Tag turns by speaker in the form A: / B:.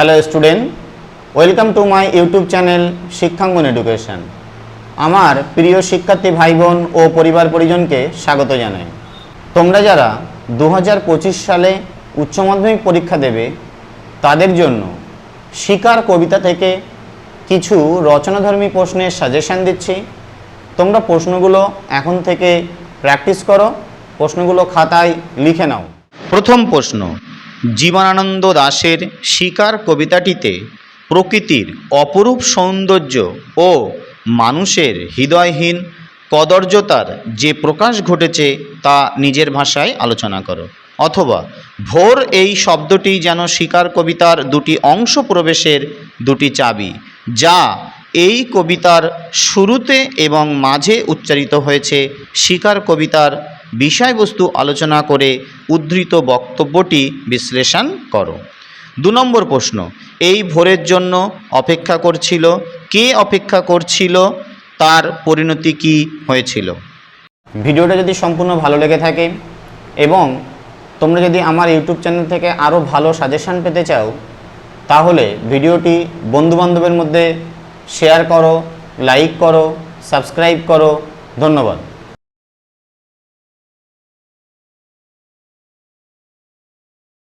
A: Hello student welcome to my YouTube channel Shikkhangan education আমার প্রিয় শিক্ষার্থী ভাই বোন ও পরিবার পরিজনকে স্বাগত জানাই। তোমরা যারা দু হাজার পঁচিশ সালে উচ্চ মাধ্যমিক পরীক্ষা দেবে, তাদের জন্য শিকার কবিতা থেকে কিছু রচনাধর্মী প্রশ্নের সাজেশন দিচ্ছি। তোমরা প্রশ্নগুলো এখন থেকে প্র্যাকটিস করো, প্রশ্নগুলো খাতায় লিখে নাও। প্রথম প্রশ্ন জীবনানন্দ দাশের শিকার কবিতাটিতে প্রকৃতির অপরূপ সৌন্দর্য ও মানুষের হৃদয়হীন কদর্যতার যে প্রকাশ ঘটেছে তা নিজের ভাষায় আলোচনা করো। অথবা ভোর এই শব্দটি যেন শিকার কবিতার দুটি অংশ প্রবেশের দুটি চাবি, যা এই কবিতার শুরুতে এবং মাঝে উচ্চারিত হয়েছে শিকার কবিতার বিষয়বস্তু আলোচনা করে উদ্ধৃত বক্তব্যটি বিশ্লেষণ করো। দু নম্বর প্রশ্ন, এই ভোরের জন্য অপেক্ষা করছিল, কে অপেক্ষা করছিল, তার পরিণতি কি হয়েছিল? ভিডিওটা যদি সম্পূর্ণ ভালো লেগে থাকে এবং তোমরা যদি আমার ইউটিউব চ্যানেল থেকে আরও ভালো সাজেশান পেতে চাও, তাহলে ভিডিওটি বন্ধুবান্ধবের মধ্যে শেয়ার করো লাইক করো সাবস্ক্রাইব করো ধন্যবাদ